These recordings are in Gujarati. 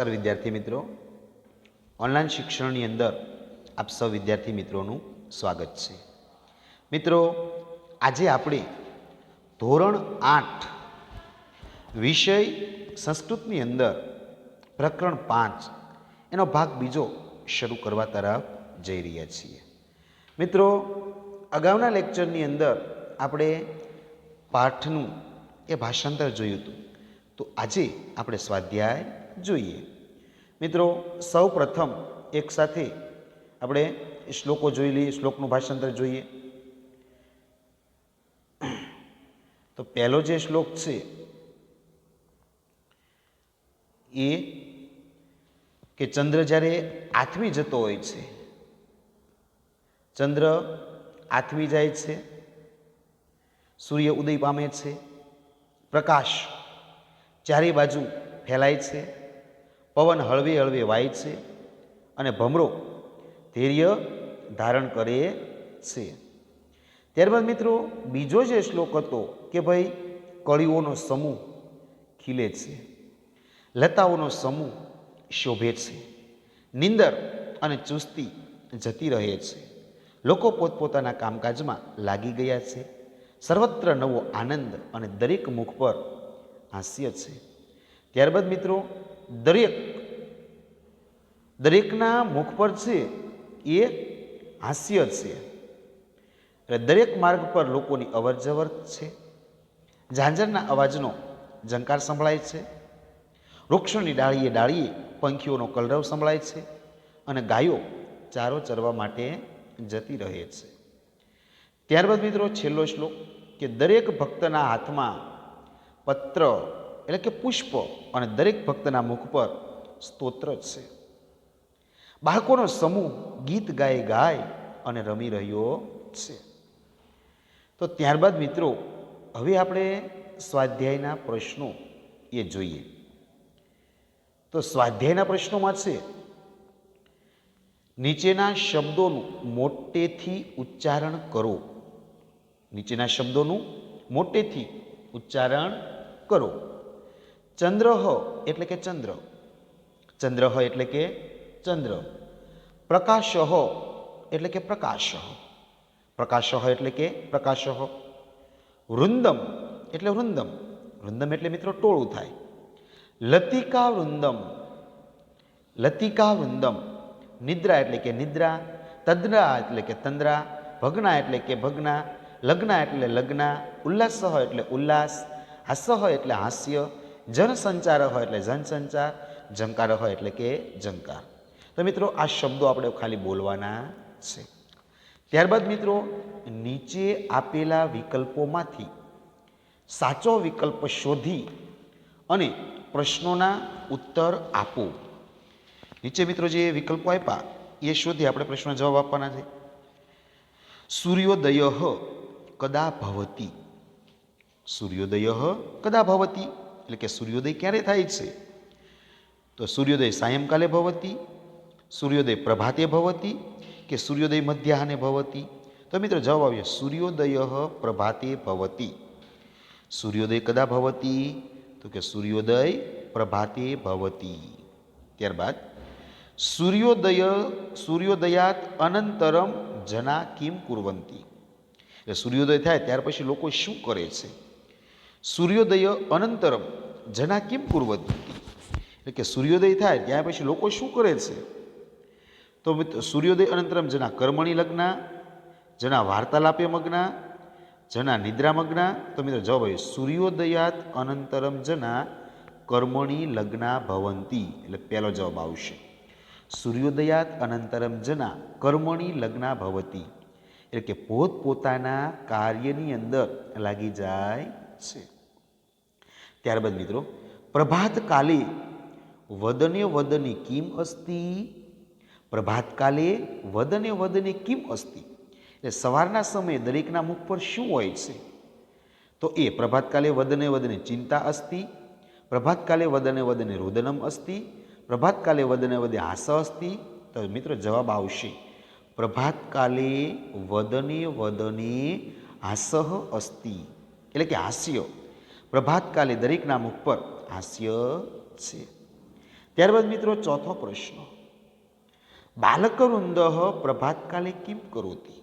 નમસ્કાર વિદ્યાર્થી મિત્રો. ઓનલાઈન શિક્ષણની અંદર આપ સૌ વિદ્યાર્થી મિત્રોનું સ્વાગત છે. મિત્રો, આજે આપણે ધોરણ આઠ વિષય સંસ્કૃતની અંદર પ્રકરણ પાંચ એનો ભાગ બીજો શરૂ કરવા તરફ જઈ રહ્યા છીએ. મિત્રો, અગાઉના લેક્ચરની અંદર આપણે પાઠનું એ ભાષાંતર જોયું હતું. તો આજે આપણે સ્વાધ્યાય જોઈએ. મિત્રો, સૌ પ્રથમ એક સાથે આપણે શ્લોકો જોઈ લઈએ, શ્લોકનું ભાષાંતર જોઈએ. તો પહેલો જે શ્લોક છે એ કે ચંદ્ર જ્યારે આથમી જતો હોય છે, ચંદ્ર આથમી જાય છે, સૂર્ય ઉદય પામે છે, પ્રકાશ ચારે બાજુ ફેલાય છે પવન હળવે હળવે વાય છે અને ભમરો ધૈર્ય ધારણ કરે છે. ત્યારબાદ મિત્રો, બીજો જે શ્લોક હતો કે ભાઈ, કળીઓનો સમૂહ ખીલે છે, લતાઓનો સમૂહ શોભે છે, નિંદર અને ચુસ્તી જતી રહે છે, લોકો પોતપોતાના કામકાજમાં લાગી ગયા છે, સર્વત્ર નવો આનંદ અને દરેક મુખ પર હાસ્ય છે. ત્યારબાદ મિત્રો દરેક, દરેકના મુખ પર છે, એ હાસ્ય છે. એટલે દરેક માર્ગ પર લોકોની અવરજવર છે. ઝાંઝરના અવાજનો ઝંકાર સંભળાય છે. વૃક્ષોની ડાળીએ ડાળીએ પંખીઓનો કલરવ સંભળાય છે અને ગાયો ચારો ચરવા માટે જતી રહે છે. ત્યારબાદ મિત્રો છેલ્લો શ્લોક કે દરેક ભક્તના હાથમાં પત્ર એટલે કે પુષ્પ અને દરેક ભક્તના મુખ પર સ્તોત્ર જ છે. બાળકોનો સમૂહ ગીત ગાય ગાય અને રમી રહ્યો છે. તો ત્યારબાદ મિત્રો, હવે આપણે સ્વાધ્યાયના પ્રશ્નો એ જોઈએ. તો સ્વાધ્યાયના પ્રશ્નોમાં છે, નીચેના શબ્દોનું મોટેથી ઉચ્ચારણ કરો. નીચેના શબ્દોનું મોટેથી ઉચ્ચારણ કરો. ચંદ્રહ એટલે કે ચંદ્ર. ચંદ્રહ એટલે કે ચંદ્ર. પ્રકાશહ એટલે કે પ્રકાશ પ્રકાશહ એટલે કે પ્રકાશહ વૃંદમ એટલે વૃંદમ. વૃંદમ એટલે મિત્રો ટોળું થાય. લતિકા વૃંદમ. લતિકા વૃંદમ. નિદ્રા એટલે કે નિદ્રા, તદ્રા એટલે કે તંદ્રા, ભગના એટલે કે ભગના, લગ્ન એટલે લગ્ન ઉલ્લાસહ એટલે ઉલ્લાસ, હાસ્ય એટલે હાસ્ય જનસંચાર હોય એટલે જનસંચાર જંકાર હોય એટલે કે જંકાર તો મિત્રો, આ શબ્દો આપણે ખાલી બોલવાના છે. ત્યારબાદ મિત્રો, નીચે આપેલા વિકલ્પોમાંથી સાચો વિકલ્પ શોધી અને પ્રશ્નોના ઉત્તર આપો. નીચે મિત્રો જે વિકલ્પો આપ્યા, એ શોધી આપણે પ્રશ્નો જવાબ આપવાના છે. સૂર્યોદય કદા ભવતી? સૂર્યોદય કદા ભવતી? એટલે કે સૂર્યોદય ક્યારે થાય છે? તો સૂર્યોદય સાયંકાલે ભવતી, સૂર્યોદય પ્રભાતે ભવતી કે સૂર્યોદય મધ્યાહને ભવતી? તો મિત્રો જવાબ આવ્યો, સૂર્યોદય પ્રભાતે ભવતી. સૂર્યોદય કદા ભવતી? તો કે સૂર્યોદય પ્રભાતે ભવતી. ત્યારબાદ, સૂર્યોદય, સૂર્યોદયાત અનંતરમ જના કિમ કુરવંતી. એટલે સૂર્યોદય થાય ત્યાર પછી લોકો શું કરે છે? સૂર્યોદય અનંતરમ, જના કિમ કુર્વંતી એટલે કે સૂર્યોદય થાય ત્યાં પછી લોકો શું કરે છે? તો સૂર્યોદય અનંતરમ, જના કર્મણી લગ્ન, જના વાર્તાલાપે મગ્ના, જના નિદ્રા મગ્ના. તો મિત્રો, જવાબ આવ્યો સૂર્યોદયાત અનંતરમ, જના કર્મણી લગ્ના ભવંતી. એટલે પહેલો જવાબ આવશે. સૂર્યોદયાત અનંતરમ, જના કર્મણી લગ્ના ભવતી. એટલે કે પોતપોતાના કાર્યની અંદર લાગી જાય છે. ત્યારબાદ મિત્રો પ્રભાતકાલે વદને વદને કિમ અસ્તિ? પ્રભાતકાલે વદને વદને કિમ અસ્તિ? એટલે સવારના સમયે દરેકના મુખ પર શું હોય છે? તો એ પ્રભાતકાલે વદને વદને ચિંતા અસ્તિ પ્રભાતકાલે વદને વદને રુદનમ અસ્તિ પ્રભાતકાલે વદને વદે હાસ અસ્તિ. તો મિત્રો જવાબ આવશે પ્રભાતકાલે વદને વદને હાસહ અસ્તિ. એટલે કે હાસ્ય. પ્રભાતકાલે દરેકના મુખ પર હાસ્ય છે. ત્યારબાદ મિત્રો ચોથો પ્રશ્ન. બાલકરુંદ પ્રભાતકાલે કેમ કરોતી?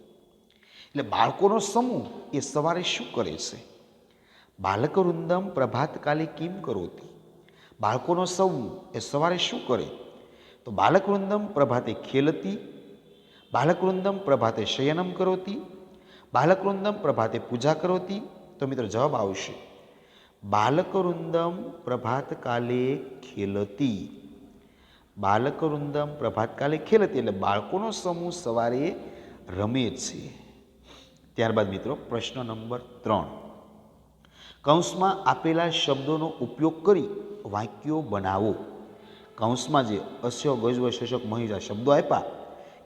એટલે બાળકોનો સમૂહ એ સવારે શું કરે છે? બાલકવૃંદમ પ્રભાતકાલે કેમ કરોતી? બાળકોનો સમૂહ એ સવારે શું કરે? તો બાલકવૃંદમ પ્રભાતે ખેલતી બાલકવૃંદમ પ્રભાતે શયનમ કરોતી બાલકવૃંદમ પ્રભાતે પૂજા કરોતી. તો મિત્રો જવાબ આવશે. બાલકવૃંદમ પ્રભાતકાલે ખેલતી. બાલકવૃંદમ પ્રભાતકાલે ખેલતી એટલે બાળકોનો સમૂહ સવારે રમે છે. ત્યારબાદ મિત્રો પ્રશ્ન નંબર ત્રણ. કૌંસમાં આપેલા શબ્દોનો ઉપયોગ કરી વાક્યો બનાવો. કૌંસમાં જે અસ્ય ગજવ શશક મહિજા શબ્દો આપ્યા,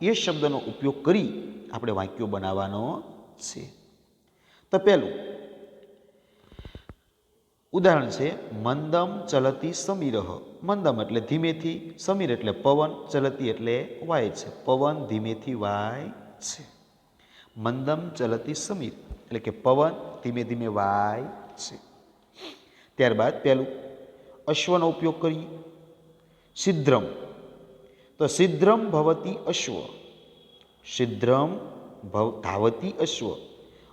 એ શબ્દનો ઉપયોગ કરી આપણે વાક્યો બનાવવાનો છે. તો પહેલું ઉદાહરણ છે, મંદમ ચલતી સમીરહ. મંદમ એટલે ધીમેથી, સમીર એટલે પવન, ચલતી એટલે વાય છે. પવન ધીમેથી વાય છે. મંદમ ચલતી સમીર એટલે કે પવન ધીમે ધીમે વાય છે. ત્યારબાદ પહેલું, અશ્વનો ઉપયોગ કરીએ. સિદ્ધ્રમ તો સિદ્ધ્રમ ભવતી અશ્વ. સિદ્ધ્રમ ભવ ધાવતી અશ્વ.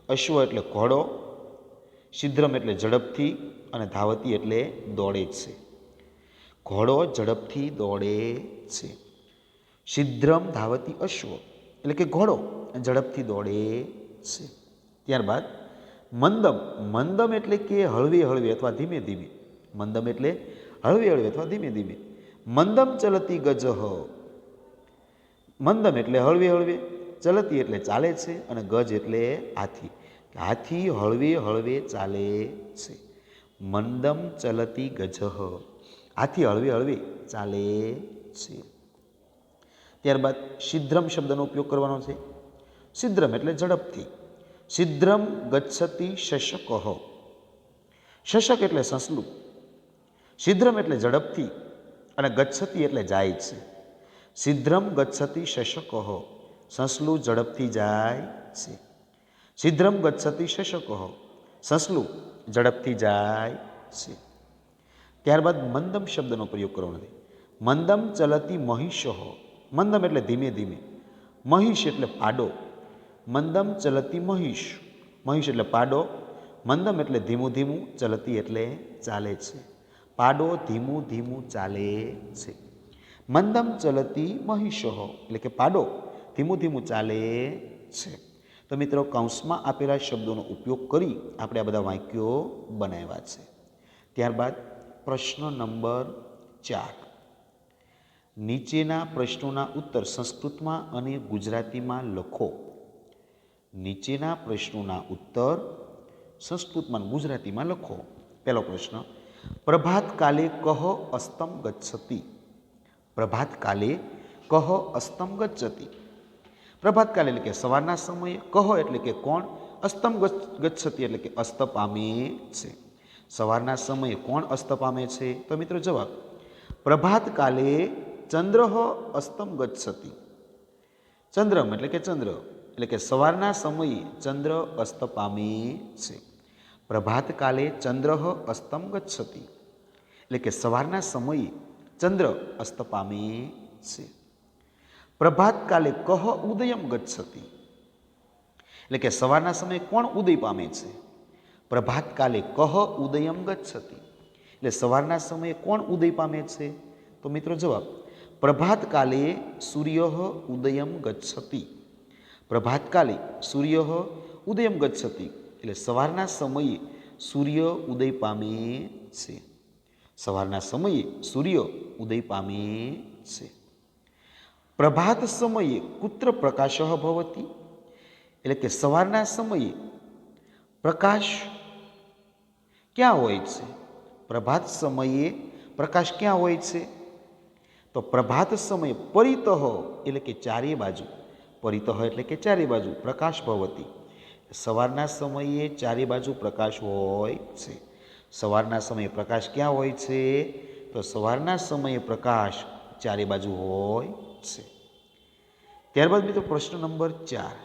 અશ્વ એટલે ઘોડો સિદ્ધ્રમ એટલે ઝડપથી અને ધાવતી એટલે દોડે છે. ઘોડો ઝડપથી દોડે છે. સિદ્ધ્રમ ધાવતી અશ્વ એટલે કે ઘોડો ઝડપથી દોડે છે. ત્યારબાદ મંદમ મંદમ એટલે કે હળવે હળવે અથવા ધીમે ધીમે. મંદમ એટલે હળવે હળવે અથવા ધીમે ધીમે. મંદમ ચલતી ગજહ. મંદમ એટલે હળવે હળવે, ચલતી એટલે ચાલે છે અને ગજ એટલે હાથી. હાથી હળવે હળવે ચાલે છે. મંદમ ચલતી ગજહ. હાથી હળવે હળવે ચાલે છે. ત્યારબાદ સિદ્ધ્રમ શબ્દનો ઉપયોગ કરવાનો છે. સિદ્ધ્રમ એટલે ઝડપથી. સિદ્ધ્રમ ગચ્છતી શશક. શશક એટલે સસલું. સિદ્ધ્રમ એટલે ઝડપથી અને ગચ્છતી એટલે જાય છે. સિદ્ધ્રમ ગચ્છતી શશક. સસલું ઝડપથી જાય છે. સિદ્ધ્રમ ગચ્છતી શશકો સસલું ઝડપથી જાય છે. ત્યારબાદ મંદમ શબ્દનો પ્રયોગ કરવાનો નથી. મંદમ ચલતી મહિષો. મંદમ એટલે ધીમે ધીમે. મહિષ એટલે પાડો. મંદમ ચલતી મહિષ. મહિષ એટલે પાડો. મંદમ એટલે ધીમું ધીમું, ચલતી એટલે ચાલે છે. પાડો ધીમું ધીમું ચાલે છે. મંદમ ચલતી મહિષો એટલે કે પાડો ધીમું ધીમું ચાલે છે. તો મિત્રો કૌંસમાં આપેલા શબ્દોનો ઉપયોગ કરી આપણે આ બધા વાક્યો બનાવ્યા છે. ત્યારબાદ પ્રશ્ન નંબર ચાર. નીચેના પ્રશ્નોના ઉત્તર સંસ્કૃતમાં અને ગુજરાતીમાં લખો. નીચેના પ્રશ્નોના ઉત્તર સંસ્કૃતમાં ગુજરાતીમાં લખો. પહેલો પ્રશ્ન. પ્રભાત કાલે કહ અસ્તમ ગચ્છતી પ્રભાત કાલે કહ અસ્તમ ગચ્છતિ પ્રભાત કાલે એટલે કે સવારના સમયે કહો એટલે કે કોણ? અસ્તમ ગચ્છતી એટલે કે અસ્ત પામે છે. સવારના સમયે કોણ અસ્ત પામે છે? તો મિત્રો જવાબ, પ્રભાતકાલે ચંદ્ર અસ્તમ ગચ્છતી ચંદ્રમ એટલે કે ચંદ્ર, એટલે કે સવારના સમયે ચંદ્ર અસ્ત પામે છે. પ્રભાતકાલે ચંદ્ર અસ્તમ ગચ્છતી એટલે કે સવારના સમયે ચંદ્ર અસ્ત પામે છે. પ્રભાત કાલે કહ ઉદયમ ગચ્છતી? એટલે કે સવારના સમયે કોણ ઉદય પામે છે? પ્રભાતકાલે કહ ઉદયમ ગચ્છતી. એટલે સવારના સમયે કોણ ઉદય પામે છે? તો મિત્રો જવાબ, પ્રભાતકાલે સૂર્ય ઉદયમ ગચ્છતી. પ્રભાતકાલે સૂર્ય ઉદયમ ગચ્છતી. એટલે સવારના સમયે સૂર્ય ઉદય પામે છે. સવારના સમયે સૂર્ય ઉદય પામે છે. પ્રભાત સમયે કુત્ર પ્રકાશ ભવતી. એટલે કે સવારના સમયે પ્રકાશ ક્યાં હોય છે? પ્રભાત સમયે પ્રકાશ ક્યાં હોય છે? તો પ્રભાત સમયે પરિતહ એટલે કે ચારે બાજુ. પરિતહ એટલે કે ચારે બાજુ પ્રકાશ ભવતી. સવારના સમયે ચારે બાજુ પ્રકાશ હોય છે. સવારના સમયે પ્રકાશ ક્યાં હોય છે? તો સવારના સમયે પ્રકાશ ચારે બાજુ હોય છે. ત્યારબાદ મિત્રો પ્રશ્ન નંબર ચાર.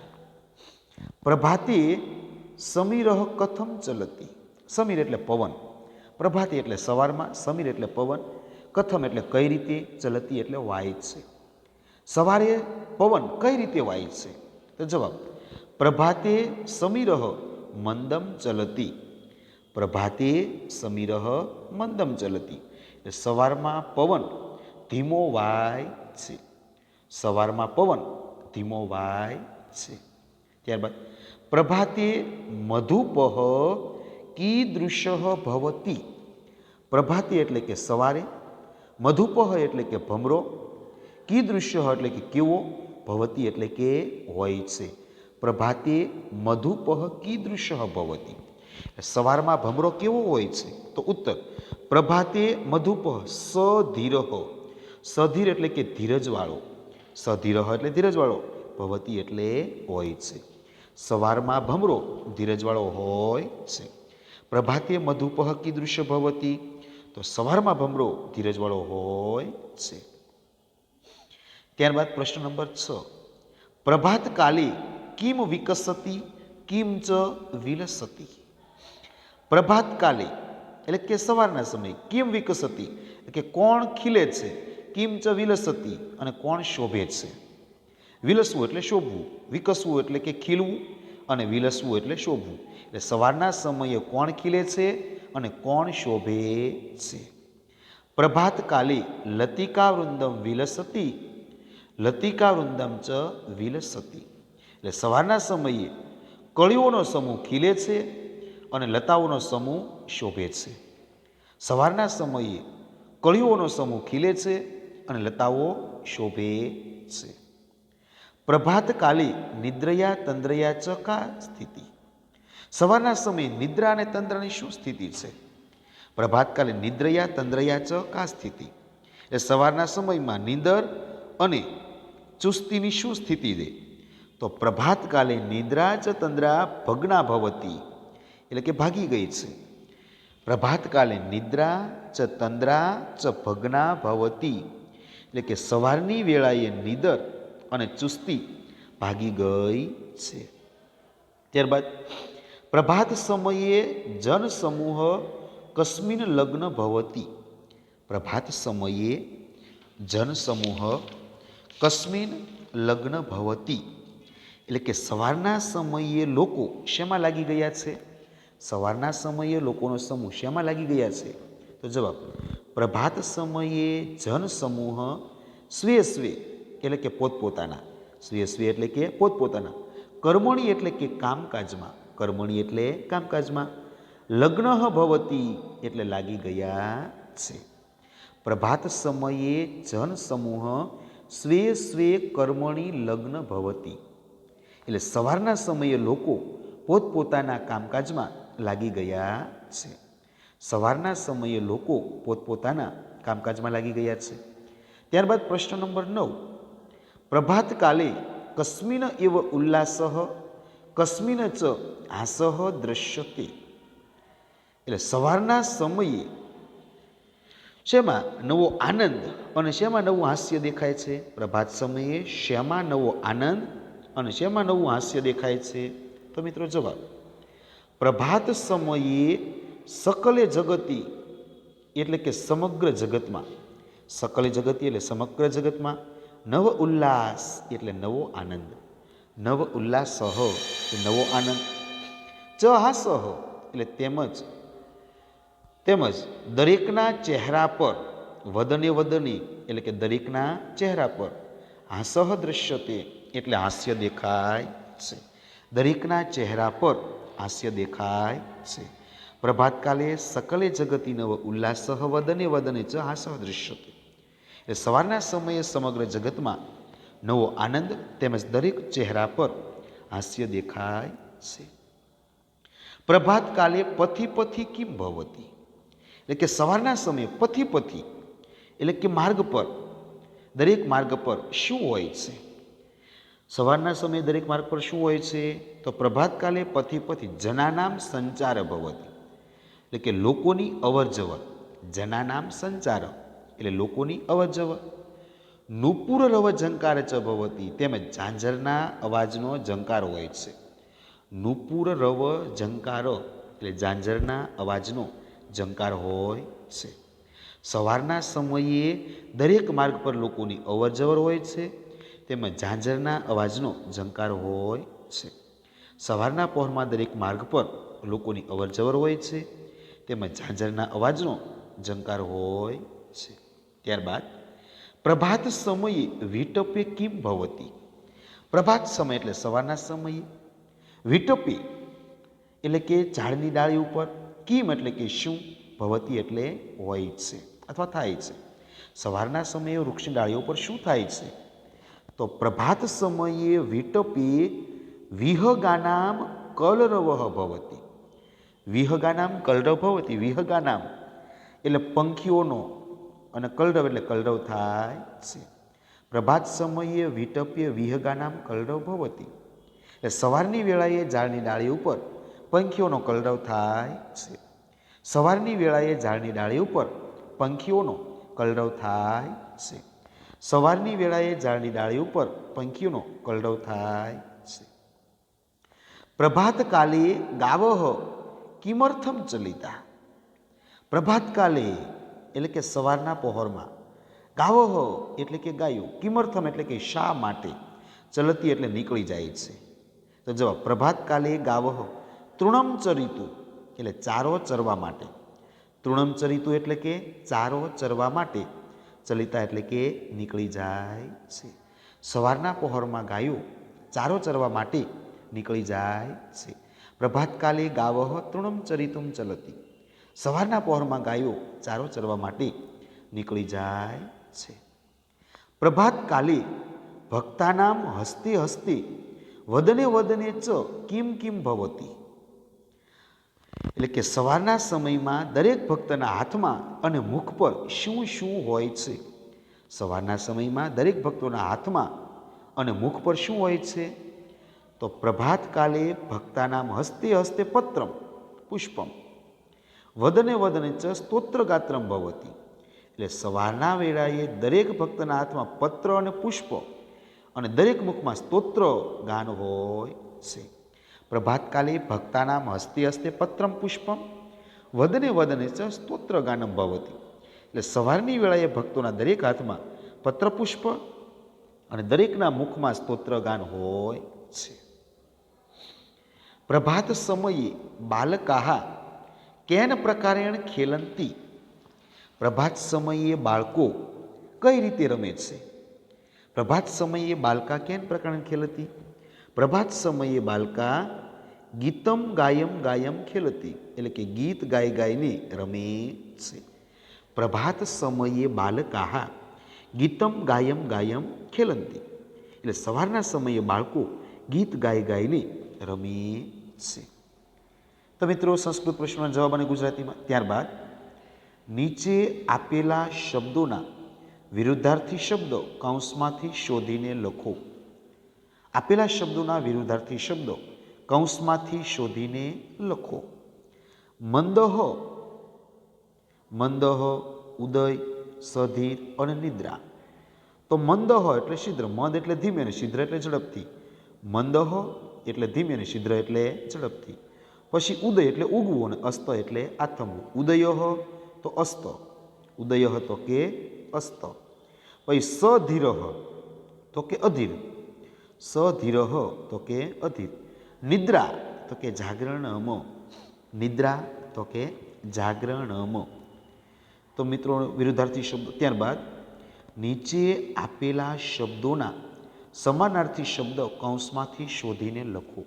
પ્રભાતે સમીરહ કથમ ચલતી. સમીર એટલે પવન. પ્રભાતે એટલે સવારમાં, સમીર એટલે પવન. કથમ એટલે કઈ રીતે, ચલતી એટલે વાય છે. સવારે પવન કઈ રીતે વાય છે? તો જવાબ, પ્રભાતે સમીરહ મંદમ ચલતી. પ્રભાતે સમીરહ મંદમ ચલતી. સવારમાં પવન ધીમો વાય છે. સવારમાં પવન ધીમો વાય છે. ત્યારબાદ, પ્રભાતે મધુપહ કીદૃશ ભવતી. પ્રભાતે એટલે કે સવારે, મધુપહ એટલે કે ભમરો, કીદૃશ્ય એટલે કે કેવો, ભવતી એટલે કે હોય છે. પ્રભાતે મધુપહ કીદૃશ્ય ભવતી. સવારમાં ભમરો કેવો હોય છે? તો ઉત્તર, પ્રભાતે મધુપહ સધીરહ. સધીર એટલે કે ધીરજવાળો. સધીરહ એટલે ધીરજવાળો. ભવતી એટલે હોય છે. સવારમાં ભમરો ધીરજવાળો હોય છે. પ્રભાતે મધુપહ કીદૃશ્ય ભવતી. તો સવારમાં ભમરો ધીરજવાળો હોય છે. ત્યારબાદ પ્રશ્ન નંબર છ. પ્રભાત કાલે કિમ વિકસતી, કિમ ચ વિલસતી? પ્રભાત કાલે એટલે કે સવારના સમયે કિમ વિકસતી? એટલે કે કોણ ખીલે છે? કિમ ચ વિલસતી અને કોણ શોભે છે? વિલસવું એટલે શોભવું, વિકસવું એટલે કે ખીલવું અને વિલસવું એટલે શોભવું. એટલે સવારના સમયે કોણ ખીલે છે અને કોણ શોભે છે? પ્રભાતકાલી લતિકા વૃંદમ વિલસતી લતિકા વૃંદમ ચ વિલસતી. એટલે સવારના સમયે કળીઓનો સમૂહ ખીલે છે અને લતાઓનો સમૂહ શોભે છે. સવારના સમયે કળીઓનો સમૂહ ખીલે છે અને લતાઓ શોભે છે. પ્રભાતકાલે નિદ્રયા તંદ્રયા ચ કા સ્થિતિ? સવારના સમયે નિદ્રા અને તંદ્રની શું સ્થિતિ છે? પ્રભાતકાલે નિદ્રયા તંદ્રયા ચ કા સ્થિતિ? એ સવારના સમયમાં નિંદર અને ચુસ્તીની શું સ્થિતિ છે? તો પ્રભાતકાલે નિદ્રા ચ તંદ્રા ભગ્ના ભવતી, એટલે કે ભાગી ગઈ છે. પ્રભાતકાલે નિદ્રા ચ તંદ્રા ચ ભગ્ના ભવતી. એટલે કે સવારની વેળાએ નિદર અને ચુસ્તી ભાગી ગઈ છે. ત્યારબાદ પ્રભાત સમયે જનસમૂહ કસ્મિન લગ્ન ભવતી. પ્રભાત સમયે જનસમૂહ કસ્મિન લગ્ન ભવતી. એટલે કે સવારના સમયે લોકો શેમાં લાગી ગયા છે? સવારના સમયે લોકોનો સમૂહ શેમાં લાગી ગયા છે? તો જવાબ પ્રભાત સમયે જન સમૂહ સ્વે સ્વે, એટલે કે પોતપોતાના. સ્વે સ્વે એટલે કે પોતપોતાના. કર્મણી એટલે કે કામકાજમાં. કર્મણી એટલે કામકાજમાં. લગ્ન ભવતી એટલે લાગી ગયા છે. પ્રભાત સમયે જન સમૂહ સ્વે સ્વે કર્મણી લગ્ન ભવતી. એટલે સવારના સમયે લોકો પોતપોતાના કામકાજમાં લાગી ગયા છે. સવારના સમયે લોકો પોતપોતાના કામકાજમાં લાગી ગયા છે. ત્યારબાદ પ્રશ્ન નંબર નવ. પ્રભાતકાલે કસ્મિન એવ ઉલ્લાસ, કસ્મિન ચ હાસ દ્રશ્યતે. એટલે સવારના સમયે શેમાં નવો આનંદ અને શેમાં નવું હાસ્ય દેખાય છે? પ્રભાત સમયે શેમાં નવો આનંદ અને શેમાં નવું હાસ્ય દેખાય છે? તો મિત્રો જવાબ. પ્રભાત સમયે સકલે જગતી એટલે કે સમગ્ર જગતમાં. સકલે જગતી એટલે સમગ્ર જગતમાં. નવ ઉલ્લાસ એટલે નવો આનંદ. નવ ઉલ્લાસ એ નવો આનંદ. ચ હાસ એટલે તેમજ. તેમજ દરેકના ચહેરા પર વદને વદને એટલે કે દરેકના ચહેરા પર હાસહ દ્રશ્યતે એટલે હાસ્ય દેખાય છે. દરેકના ચહેરા પર હાસ્ય દેખાય છે. પ્રભાતકાલે સકલે જગતી નવ ઉલ્લાસ વદને વદને ચ હાસ દૃશ્યતે. એટલે સવારના સમયે સમગ્ર જગતમાં નવો આનંદ તેમજ દરેક ચહેરા પર હાસ્ય દેખાય છે. પ્રભાતકાલે પથી પથી કિમ ભવતી? એટલે કે સવારના સમયે પથી પથી, એટલે કે માર્ગ પર, દરેક માર્ગ પર શું હોય છે? સવારના સમયે દરેક માર્ગ પર શું હોય છે? તો પ્રભાતકાલે પથી પથી જનાનામ સંચાર ભવતી. એટલે કે લોકોની અવર જવર જનાનામ સંચાર, એટલે લોકોની અવર જવર નુપુર રવ ઝંકાર ચ ભવતી, તેમજ ઝાંઝરના અવાજનો ઝંકાર હોય છે. નુપુર રવ ઝંકાર એટલે ઝાંઝરના અવાજનો ઝંકાર હોય છે. સવારના સમયે દરેક માર્ગ પર લોકોની અવરજવર હોય છે, તેમજ ઝાંઝરના અવાજનો ઝંકાર હોય છે. સવારના પહોરમાં દરેક માર્ગ પર લોકોની અવરજવર હોય છે તેમજ ઝાંઝરના અવાજનો ઝંકાર હોય છે. ત્યારબાદ, પ્રભાત સમયે વિટપે કિમ ભવતી? પ્રભાત સમય એટલે સવારના સમયે. વિટપે એટલે કે ઝાડની ડાળી ઉપર. કિમ એટલે કે શું? ભવતી એટલે હોય છે અથવા થાય છે. સવારના સમયે વૃક્ષની ડાળીઓ પર શું થાય છે? તો પ્રભાત સમયે વિટપે વિહગાનામ કલરવહ ભવતી. વિહગાનામ કલરવ ભવતી, વિહગાનામ. એટલે પંખીઓનો અને કલરવ એટલે કલરવ થાય છે. પ્રભાત સમયે વિટપ્ય વિહગાનામ કલરવ ભવતી. એટલે સવારની વેળાએ ઝાડની ડાળી ઉપર પંખીઓનો કલરવ થાય છે. સવારની વેળાએ ઝાડની ડાળી ઉપર પંખીઓનો કલરવ થાય છે. સવારની વેળાએ ઝાડની ડાળી ઉપર પંખીઓનો કલરવ થાય છે. પ્રભાતકાલે ગાવહ કિમર્થમ ચલિતા. પ્રભાતકાલે, એટલે કે સવારના પહોરમાં, ગાવહ એટલે કે ગાયું, કિમર્થમ એટલે કે શા માટે ચલતી એટલે નીકળી જાય છે. તો જવાબ, પ્રભાતકાલે ગાવહ, તૃણમ ચરિતું, એટલે ચારો ચરવા માટે. તૃણમ ચરિતું એટલે કે ચારો ચરવા માટે ચલિતા એટલે કે નીકળી જાય છે. સવારના પહોરમાં ગાયું ચારો ચરવા માટે નીકળી જાય છે. પ્રભાતકાલે ગાવહ તૃણમ ચરિતુમ ચલતી. સવારના પહોરમાં ગાયો ચારો ચરવા માટે નીકળી જાય છે. પ્રભાતકાલે ભક્તાનામ હસ્તે હસ્તે વદને વદને ચ કિમ કિમ ભવતી. એટલે કે સવારના સમયમાં દરેક ભક્તના હાથમાં અને મુખ પર શું શું હોય છે? સવારના સમયમાં દરેક ભક્તોના હાથમાં અને મુખ પર શું હોય છે? તો પ્રભાતકાલે ભક્તાનામ હસ્તે હસ્તે પત્રમ, પુષ્પમ. વદને વદને ચ સ્તોત્ર ગાત્રમ ભવતી. એટલે સવારના વેળાએ દરેક ભક્તના હાથમાં પત્ર અને પુષ્પ અને દરેક મુખમાં સ્તોત્ર ગાન હોય છે. પ્રભાતકાલે ભક્તાનામ હસ્તે હસ્તે પત્રમ, પુષ્પમ. વદને વદને ચ સ્તોત્ર ગાનમ ભવતી. એટલે સવારની વેળાએ ભક્તોના દરેક હાથમાં પત્ર પુષ્પ અને દરેકના મુખમાં સ્તોત્ર ગાન હોય છે. પ્રભાત સમયે બાલકાહા કેન પ્રકારેણ ખેલંતી? પ્રભાત સમયે બાળકો કઈ રીતે રમે છે? પ્રભાત સમયે બાલકા કેન પ્રકારે ખેલતી? પ્રભાત સમયે બાલકા ગીતમ ગાયમ ગાયમ ખેલતી, એટલે કે ગીત ગાય ગાયને રમે છે. પ્રભાત સમયે બાલકાહા ગીતમ ગાયમ ગાયમ ખેલંતી, એટલે સવારના સમયે બાળકો ગીત ગાય ગાયને રમે છે તો મિત્રો સંસ્કૃત પ્રશ્નના જવાબ અને ગુજરાતીમાં. ત્યારબાદ, નીચે આપેલા શબ્દોના વિરુદ્ધાર્થી શબ્દો કૌંસમાંથી શોધીને લખો. આપેલા શબ્દોના વિરુદ્ધાર્થી શબ્દો કૌંસમાંથી શોધીને લખો. મંદહ મંદહ, ઉદય, સધીર અને નિદ્રા. તો મંદહ એટલે શિદ્ર, મંદ એટલે ધીમે અને શિદ્ર એટલે ઝડપથી. મંદહ એટલે ધીમે અને શિદ્ર એટલે ઝડપથી. પછી ઉદય એટલે ઉગવું અને અસ્ત એટલે આથમવું. ઉદય તો અસ્ત. ઉદય તો કે અસ્ત. પછી સધીર તો કે અધીર. સધીર તો કે અધીર. નિદ્રા તો કે જાગરણમ. નિદ્રા તો કે જાગરણમ. તો મિત્રો વિરુદ્ધાર્થી શબ્દો ત્યારબાદ નીચે આપેલા શબ્દોના સમાનાર્થી શબ્દ કૌંસમાંથી શોધીને લખો.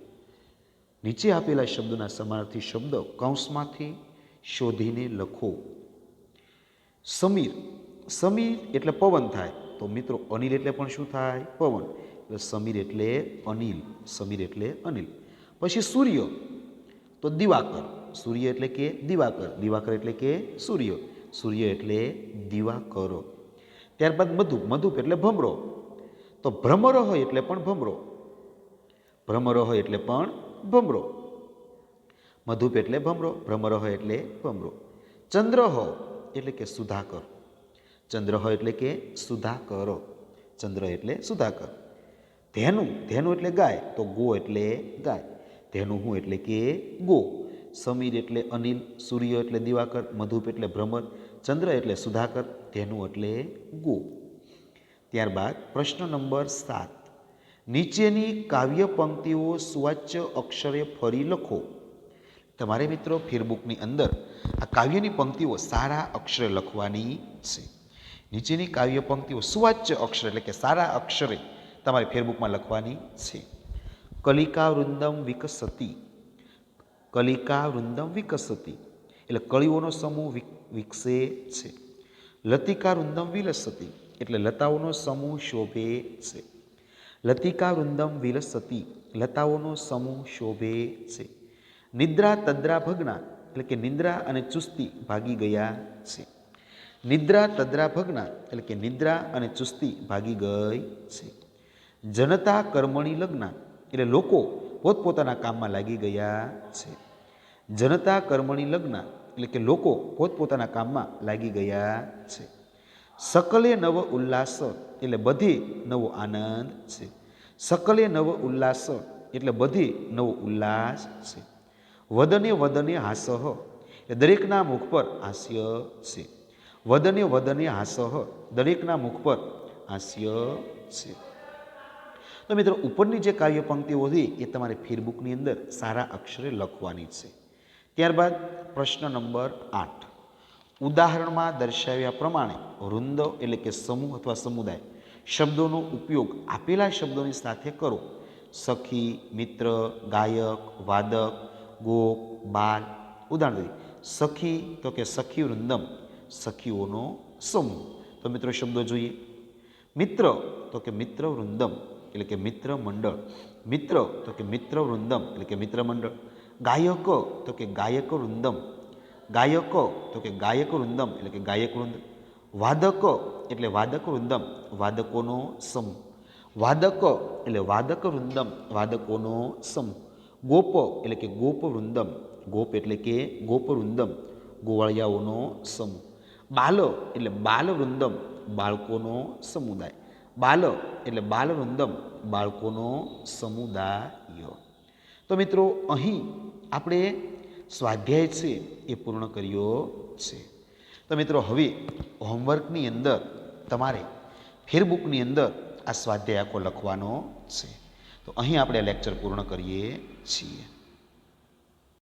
નીચે આપેલા શબ્દોના સમાનાર્થી શબ્દ કૌંસમાંથી શોધીને લખો. સમીર. સમીર એટલે પવન થાય. તો મિત્રો અનિલ એટલે પણ શું થાય? પવન. એટલે સમીર એટલે અનિલ. સમીર એટલે અનિલ. પછી સૂર્ય. તો દિવાકર. સૂર્ય એટલે કે દિવાકર. દિવાકર એટલે કે સૂર્ય. સૂર્ય એટલે દિવાકર. ત્યારબાદ મધુપ. મધુપ એટલે ભમરો. તો ભ્રમર હોય એટલે પણ ભમરો. ભ્રમરો હોય એટલે પણ ભમરો. મધુપ એટલે ભમરો, ભ્રમર હોય એટલે ભમરો. ચંદ્ર હો એટલે કે સુધાકર. ચંદ્ર હોય એટલે કે સુધાકરો. ચંદ્ર એટલે સુધાકર. ધેનું ધેનું એટલે ગાય, તો ગો એટલે ગાય. ધેનું હું એટલે કે ગો. સમીર એટલે અનિલ, સૂર્ય એટલે દિવાકર, મધુપ એટલે ભ્રમર, ચંદ્ર એટલે સુધાકર, ધેનું એટલે ગો. ત્યારબાદ પ્રશ્ન નંબર સાત. નીચેની કાવ્ય પંક્તિઓ સુવાચ્ય અક્ષરે ફરી લખો. તમારે મિત્રો ફેરબુકની અંદર આ કાવ્યની પંક્તિઓ સારા અક્ષરે લખવાની છે. નીચેની કાવ્ય પંક્તિઓ સુવાચ્ય અક્ષર એટલે કે સારા અક્ષરે તમારે ફેરબુકમાં લખવાની છે. કલિકા વૃંદમ વિકસતી. કલિકા વૃંદમ વિકસતી એટલે કળીઓનો સમૂહ વિકસે છે. લતિકા વૃંદમ વિલસતી. એટલે લતાઓનો સમૂહ શોભે છે. લતિકા વૃંદમ વિલસતી, લતાઓનો સમૂહ શોભે છે. નિદ્રા તદ્રા ભગના, એટલે કે નિદ્રા અને ચુસ્તી ભાગી ગયા છે. નિદ્રા તદ્રા ભગના, એટલે કે નિદ્રા અને ચુસ્તી ભાગી ગઈ છે. જનતા કર્મણી લગ્ન, એટલે લોકો પોતપોતાના કામમાં લાગી ગયા છે. જનતા કર્મણી લગ્ન, એટલે કે લોકો પોતપોતાના કામમાં લાગી ગયા છે. સકલે નવ ઉલ્લાસ એટલે બધે નવો આનંદ છે. સકલે નવ ઉલ્લાસ એટલે બધે નવો ઉલ્લાસ છે. વદને વદને હાસહ એ દરેકના મુખ પર હાસ્ય છે. વદને વદને હાસહ દરેકના મુખ પર હાસ્ય છે. તો મિત્રો, ઉપરની જે કાવ્ય પંક્તિઓ હતી એ તમારે ફીરબુકની અંદર સારા અક્ષરે લખવાની છે. ત્યારબાદ પ્રશ્ન નંબર આઠ. ઉદાહરણમાં દર્શાવ્યા પ્રમાણે વૃંદ એટલે કે સમૂહ અથવા સમુદાય શબ્દોનો ઉપયોગ આપેલા શબ્દોની સાથે કરો. સખી, મિત્ર, ગાયક, વાદક, ગોપ, બાલ. ઉદાહરણ તરીકે, સખી તો કે સખી વૃંદમ, સખીઓનો સમૂહ. તો મિત્રો શબ્દો જોઈએ. મિત્ર તો કે મિત્ર વૃંદમ એટલે કે મિત્ર મંડળ. મિત્ર તો કે મિત્ર વૃંદમ એટલે કે મિત્ર મંડળ. ગાયક તો કે ગાયક વૃંદમ ગાયક, તો કે ગાયક વૃંદમ એટલે કે ગાયક વૃંદ વાદક એટલે વાદક વૃંદમ વાદકોનો સમૂહ વાદક એટલે વાદક વૃંદમ વાદકોનો સમૂહ ગોપ એટલે કે ગોપ વૃંદમ ગોપ એટલે કે ગોપ વૃંદમ ગોવાળિયાઓનો સમૂહ બાલો એટલે બાલ વૃંદમ બાળકોનો સમુદાય. બાલો એટલે બાલ વૃંદમ બાળકોનો સમુદાય. તો મિત્રો, અહીં આપણે સ્વાધ્યાય છે એ પૂર્ણ કર્યો છે. તો મિત્રો, હવે હોમવર્કની અંદર તમારે ફેરબુકની અંદર આ સ્વાધ્યાય આખો લખવાનો છે. તો અહીં આપણે લેક્ચર પૂર્ણ કરીએ છીએ.